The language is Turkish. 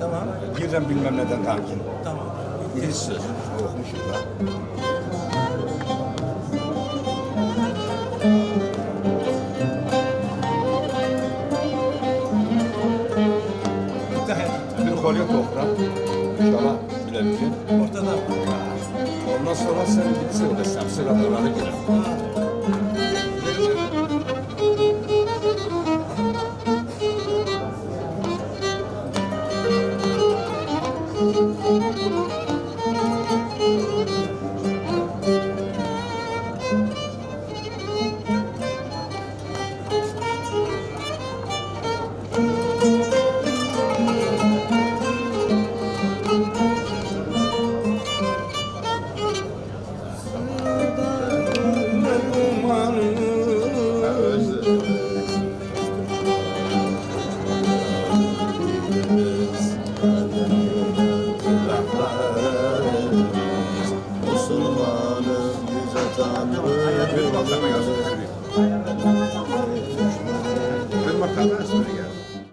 Tamam. Girden bilmem neden tankin. Tamam. Giriş söz. Okumuşum da. Bir kolye toprak. Şala bilebilir. Ortada. Ondan sonra sen bir sıra sıralara girer. Yüce Tanrı Bir baktığına